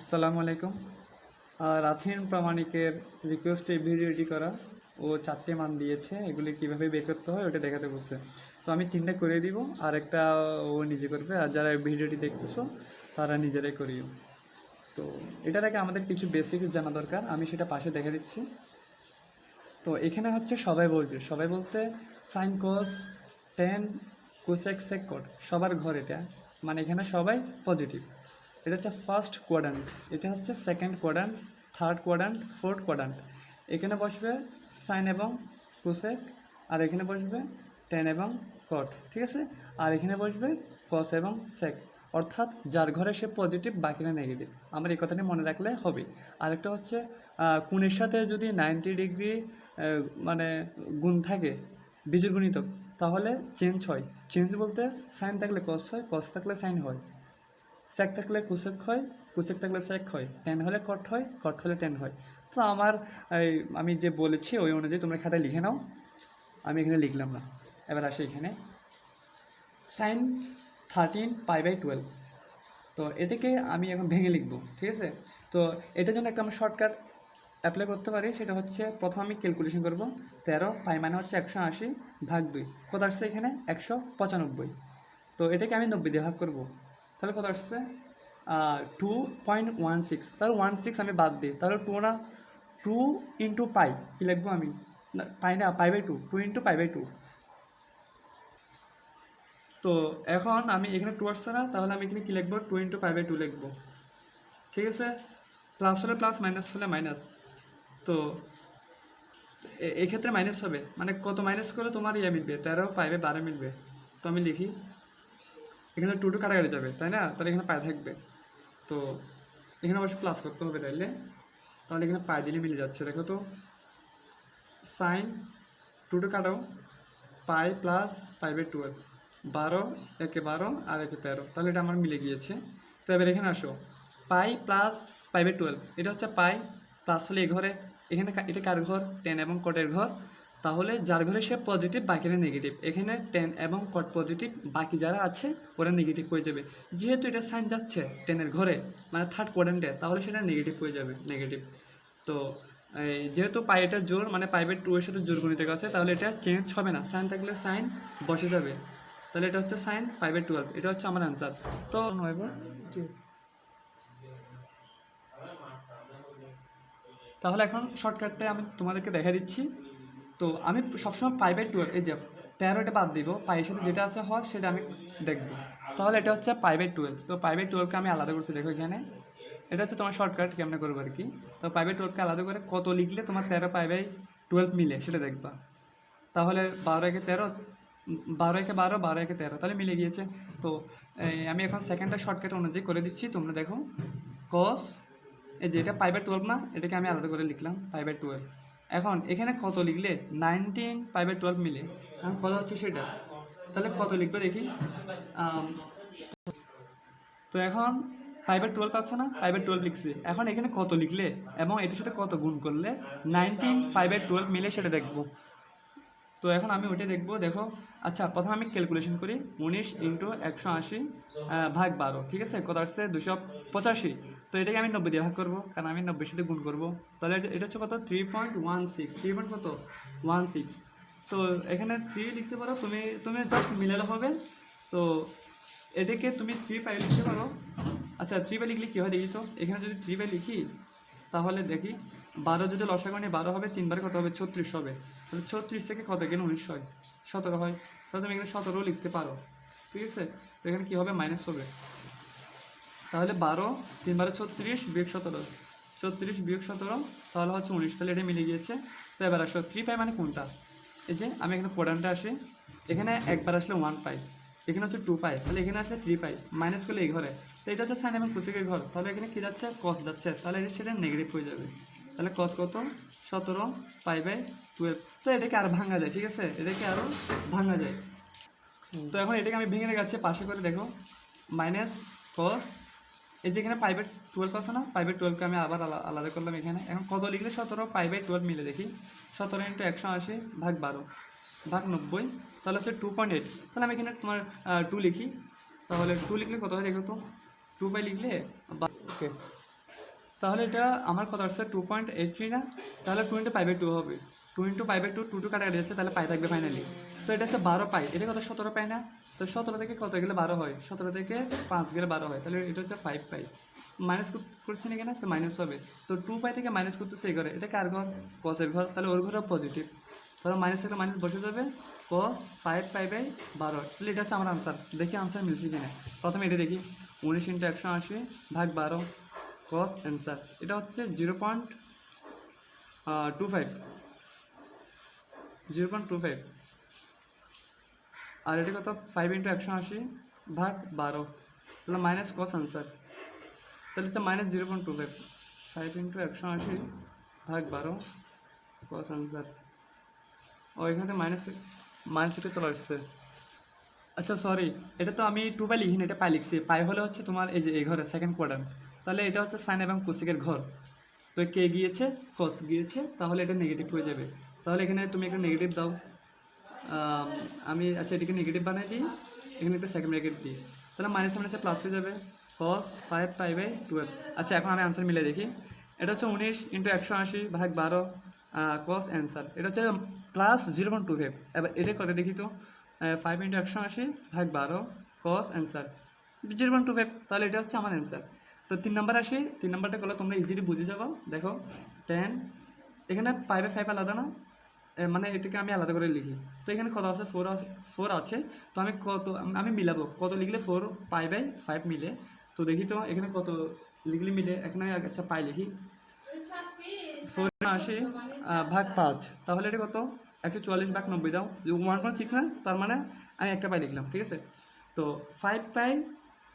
আসসালামু আলাইকুম। রাথিন প্রামাণিকের রিকোয়েস্টে ভিডিওটি করা। ও চারটে মান দিয়েছে, এগুলি কীভাবে বের করতে হয় ওটা দেখাতে বলছে। তো আমি তিনটা করে দিব, আর একটা ও নিজে করবে, আর যারা ভিডিওটি দেখতেছো, তারা নিজেরাই করিও। তো এটার আগে আমাদের কিছু বেসিক জানা দরকার, আমি সেটা পাশে দেখে দিচ্ছি। তো এখানে হচ্ছে সবাই বলবে, সবাই বলতে sine cos tan cosec sec cot সবার ঘর এটা। মানে এখানে সবাই পজিটিভ এটা হচ্ছে ফার্স্ট কোয়াড্রান্ট এটা হচ্ছে second quadrant third quadrant fourth quadrant এখানে বসবে সাইন এবং কোসেক আর এখানে বসবে টেন এবং কট ঠিক আছে? আর এখানে বসবে কস এবং সেক অর্থাৎ যার ঘরে সে পজিটিভ বাকিরা নেগেটিভ আমার এই কথাটি মনে রাখলে হবে। আরেকটা হচ্ছে কোণের সাথে যদি নাইনটি ডিগ্রি মানে গুণ থাকে বীজের গুণিতক, তাহলে চেঞ্জ হয়। চেঞ্জ বলতে সাইন থাকলে কস হয় কস থাকলে সাইন হয়। স্যাক থাকলে কুসেক হয়, কুসেক থাকলে স্যাক হয়, টেন হলে কট হয়, কট হলে টেন হয়। তো আমার আমি যে বলেছি ওই অনুযায়ী তোমরা খাতায় লিখে নাও। আমি এখানে লিখলাম না। এবার আসি এখানে। Sine thirteen pi by twelve তো এটাকে আমি এখন ভেঙে লিখব, ঠিক আছে? তো এটার জন্য একটা আমরা শর্টকাট অ্যাপ্লাই করতে পারি। সেটা হচ্ছে প্রথম আমি ক্যালকুলেশন করব। তেরো পাই মানে হচ্ছে একশো আশি ভাগ দুই। কত আসছে এখানে? একশো পঁচানব্বই। তো এটাকে আমি নব্বই দিয়ে ভাগ করব। তাহলে কত আসছে? টু পয়েন্ট ওয়ান সিক্স তাহলে ওয়ান সিক্স আমি বাদ দিই। তাহলে টু না টু ইন্টু পাই কী লিখব আমি? পাই না pi by two two into pi by two তো এখন আমি এখানে টু আসছে না, তাহলে আমি এখানে কী লিখব? Two into pi by two লিখব। ঠিক আছে? প্লাস হলে প্লাস মাইনাস হলে মাইনাস তো এ- এই মাইনাস হবে। মানে কত মাইনাস করলে তোমার ইয়ে মিলবে তেরো পাইবে বারো মিলবে তো আমি লিখি। এখানে টু টু কাটাকাটি যাবে, তাই না? তাহলে এখানে পায়ে থাকবে। তো এখানে অবশ্যই প্লাস করতে হবে তাইলে। তাহলে এখানে পায়ে দিলে মিলে যাচ্ছে, দেখো তো। সাইন টু টু কাটাও। Pi plus pi by twelve বারো, একে বারো আর একে তেরো। তাহলে এটা আমার মিলে গিয়েছে। তো এবার এখানে আসো। Pi plus pi by twelve এটা হচ্ছে পাই প্লাস হলে এই ঘরে। এখানে এটা কার ঘর? টেন এবং কটের ঘর। তাহলে যার ঘরে সে পজিটিভ বাকিরা নেগেটিভ এখানে টেন এবং কট পজিটিভ বাকি যারা আছে ওরা নেগেটিভ হয়ে যাবে। যেহেতু এটা সাইন যাচ্ছে টেনের ঘরে মানে থার্ড কোয়ারেন্টে তাহলে সেটা নেগেটিভ হয়ে যাবে নেগেটিভ তো যেহেতু পাই এটা জোর মানে পাইভেট টু এর সাথে জোর গণিত আছে তাহলে এটা চেঞ্জ হবে না। সাইন থাকলে সাইন বসে যাবে। তাহলে এটা হচ্ছে সাইন পাইভেট টুয়েলভ এটা হচ্ছে আমার অ্যান্সার তো তাহলে এখন শর্টকাটটা আমি তোমাদেরকে দেখা দিচ্ছি। তো আমি সবসময় পাই বাই টুয়েলভ এই যে তেরোটা বাদ দিব পাইয়ের সাথে যেটা আছে হর সেটা আমি দেখব। তাহলে এটা হচ্ছে পাই বাই টুয়েলভ তো পাই বাই টুয়েলভকে আমি আলাদা করছি, দেখো এখানে। এটা হচ্ছে তোমার শর্টকাট কেমনে করব আর কি? তো পাই বাই টুয়েলভকে আলাদা করে কত লিখলে তোমার তেরো পাই বাই টুয়েলভ মিলে সেটা দেখবা। তাহলে বারো একে তেরো, বারো একে বারো বারো একে তেরো, তাহলে মিলে গিয়েছে। তো আমি এখন সেকেন্ডটা শর্টকাট অনুযায়ী করে দিচ্ছি, তোমরা দেখো। কস এই যে এটা পাই বাই টুয়েলভ না, এটাকে আমি আলাদা করে লিখলাম পাই বাই টুয়েলভ এখন এখানে কত লিখলে? নাইনটিন বাই টুয়েলভ মিলে। এখন কত হচ্ছে সেটা? তাহলে কত লিখবে দেখি? তো এখন ফাইভ বাই টুয়েলভ আছে না ফাইভ বাই টুয়েলভ লিখছি। এখন এখানে কত লিখলে? এবং এটার সাথে কত গুণ করলে? নাইনটিন ফাইভ বাই টুয়েলভ মিলে সেটা দেখব। তো এখন আমি ওইটা দেখব, দেখো। আচ্ছা প্রথমে আমি ক্যালকুলেশন করি। উনিশ ইন্টু একশো আশি ভাগ বারো। ঠিক আছে? কত আসছে? দুশো পঁচাশি। তো এটাকে আমি নব্বই দিয়ে ভাগ করব, কারণ আমি নব্বই সাথে গুণ করব। তাহলে এটা- হচ্ছে কত? Three point one six three point কত? ওয়ান সিক্স তো এখানে থ্রি লিখতে পারো, তুমি তুমি জাস্ট মিলালে হবে। তো এটাকে তুমি থ্রি পাই লিখতে পারো। আচ্ছা থ্রি বাই লিখলে কী হয় দেখি তো? এখানে যদি থ্রি বাই লিখি, তাহলে দেখি, বারো যদি লসাগু নিয়ে বারো হবে, তিনবার কত হবে? ছত্রিশ হবে। তাহলে ছত্রিশ থেকে কত? এখানে উনিশ হয়। সতেরো হয়। তাহলে তুমি এখানে সতেরো লিখতে পারো। ঠিক আছে? তো এখানে কী হবে? মাইনাস হবে। তাহলে বারো তিনবারে ছত্রিশ, বিয়োগ সতেরো। ছত্রিশ বিয়োগ সতেরো, তাহলে হচ্ছে উনিশ। তাহলে এটা মিলে গিয়েছে। তো এবার আসো থ্রি পাই মানে কোনটা? এই যে আমি এখানে কোডানটা আসি, এখানে একবার আসলে ওয়ান পাই এখানে হচ্ছে টু পাই তাহলে এখানে আসলে থ্রি পাই মাইনাস করলে এই ঘরে। তো এটা হচ্ছে সাইন এবং কুসিকের ঘর। তাহলে এখানে কী যাচ্ছে? কস যাচ্ছে। তাহলে এটা সেটা নেগেটিভ হয়ে যাবে। তাহলে কস কত? সতেরো পাই বাই টুয়েলভ তো এটাকে আর ভাঙা যায়, ঠিক আছে? এটাকে আরও ভাঙা যায়। তো এখন এটাকে আমি ভেঙে রেখেছি পাশে করে দেখো। মাইনাস কস এই যে এখানে পাইভেট টুয়েলভ আছে না পাইভেট টুয়েলভকে আমি আবার আলা- আলাদা করলাম এখানে। এখন কত লিখলে সতেরো? পাইভেট টুয়েলভ মিলে দেখি। সতেরো ইন্টু একশো আশি ভাগ বারো, ভাগ নব্বই, তাহলে হচ্ছে টু পয়েন্ট এইট তাহলে আমি এখানে তোমার টু লিখি। তাহলে টু লিখলে কত হয় দেখো তো? টু বাই লিখলে ওকে তাহলে এটা আমার কত আসছে টু পয়েন্ট এইট থ্রি না? তাহলে টু ইন্টু ফাইভে টু হবে। টু ইন্টু ফাইভে টু টু টু কাটা যাচ্ছে তাহলে পাই থাকবে ফাইনালি তো এটা হচ্ছে বারো পাই। এটা কত? সতেরো পাই না? তো সতেরো থেকে কত গেলে বারো হয়? সতেরো থেকে পাঁচ গেলে বারো হয়। তাহলে এটা হচ্ছে ফাইভ পাই মাইনাস করছি না কেনা তো মাইনাস হবে। তো টু পাই থেকে মাইনাস করতেছে এই ঘরে। এটা কার ঘর? কসের ঘর। তাহলে ওর ঘরে পজিটিভ তাহলে মাইনাস থেকে মাইনাস বসে যাবে। কস ফাইভ পাই বাই বারো। তাহলে এটা হচ্ছে আমার আনসার দেখি আনসার মিলছে কিনা। প্রথমে এটা দেখি। উনিশ ইন্টু একশো আশি ভাগ বারো। কস অ্যান্সার এটা হচ্ছে zero point two five zero point two five আর এটা কত? ফাইভ ইন্টু একশো আশি ভাগ বারো। তাহলে মাইনাস কস আনসার তাহলে হচ্ছে minus zero point two five five into একশো আশি ভাগ বারো কস আনসার ও, এখানে মাইনাস মাইনাস এটা চলে আসছে। আচ্ছা সরি এটা তো আমি টু পাই লিখিনি, এটা পাই লিখছি। পাই হলে হচ্ছে তোমার এই যে এই ঘরে সেকেন্ড কোয়ার্টার তাহলে এটা হচ্ছে সাইন এবং কোসিকের ঘর। তো কে গিয়েছে? কস গিয়েছে, তাহলে এটা নেগেটিভ হয়ে যাবে। তাহলে এখানে তুমি একটা নেগেটিভ দাও। আম, আচ্ছা এটিকে নেগেটিভ বানাই দিই এখানে একটা সেকেন্ড ব্র্যাকেট দিই। তাহলে মাইনাস মাইনাসে প্লাস হয়ে যাবে। Cos five five by twelve আচ্ছা এখন আমি আনসার মিলে দেখি। এটা হচ্ছে উনিশ ইন্টু একশো আশি ভাগ বারো কস অ্যান্সার এটা হচ্ছে plus zero point two five এবার এটা করে দেখি তো? ফাইভ ইন্টু একশো আশি ভাগ বারো cos answer zero point two five তাহলে এটা হচ্ছে আমার অ্যান্সার তো তিন নাম্বার আসি। তিন নাম্বারটা করলে তোমরা ইজিলি বুঝে যাব। দেখো টেন এখানে ফাইভে ফাইভ আলাদা না। মানে এটাকে আমি আলাদা করে লিখি। তো এখানে কত আছে? ফোর আছে ফোর আছে। তো আমি কত আমি মিলাবো। কত লিখলে ফোর পাই বাই ফাইভ মিলে? তো দেখি তো এখানে কত লিখলে মিলে? এখানে আচ্ছা পাই লিখি। ফোর আহ, ভাগ পাঁচ। তাহলে এটা কত? একশো চুয়াল্লিশ ভাগ নব্বই দাও। ওয়ান পয়েন্ট সিক্স না তার মানে আমি একটা পাই লিখলাম ঠিক আছে? তো ফাইভ পাই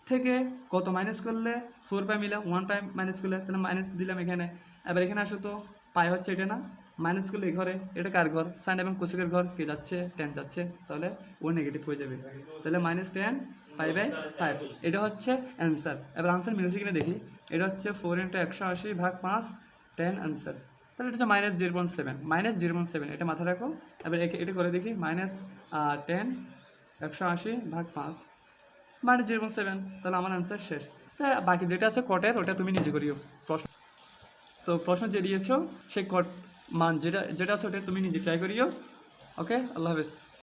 থেকে কত মাইনাস করলে? ফোর পাই মিলে ওয়ান পাই মাইনাস করলে তাহলে মাইনাস দিলাম এখানে। এবার এখানে আসো তো পাই হচ্ছে এটা না? মাইনাস করলে এই ঘরে, এটা কার ঘর? সাইন এবং কোসিকের ঘর। কে যাচ্ছে? টেন যাচ্ছে। তাহলে ও নেগেটিভ হয়ে যাবে। তাহলে minus tan five by five এটা হচ্ছে অ্যান্সার এবার আনসার মিলেছে কিনা দেখি। এটা হচ্ছে ফোর ইন্টু একশো আশি ভাগ পাঁচ টেন অ্যান্সার তাহলে এটা হচ্ছে minus zero point seven minus zero point seven এটা মাথায় রাখো। এবার এটা করে দেখি। মাইনাস টেন একশো আশি ভাগ পাঁচ। মাইনাস জিরো পয়েন্ট সেভেন তাহলে আমার অ্যান্সার শেষ। তা বাকি যেটা আছে কটের ওটা তুমি নিজে করিও। প্রশ্ন তো প্রশ্ন যে দিয়েছ, সেই কট মান যেটা যেটা আছে ওটা তুমি নিজে ট্রাই করিও ওকে আল্লাহ হাফেজ।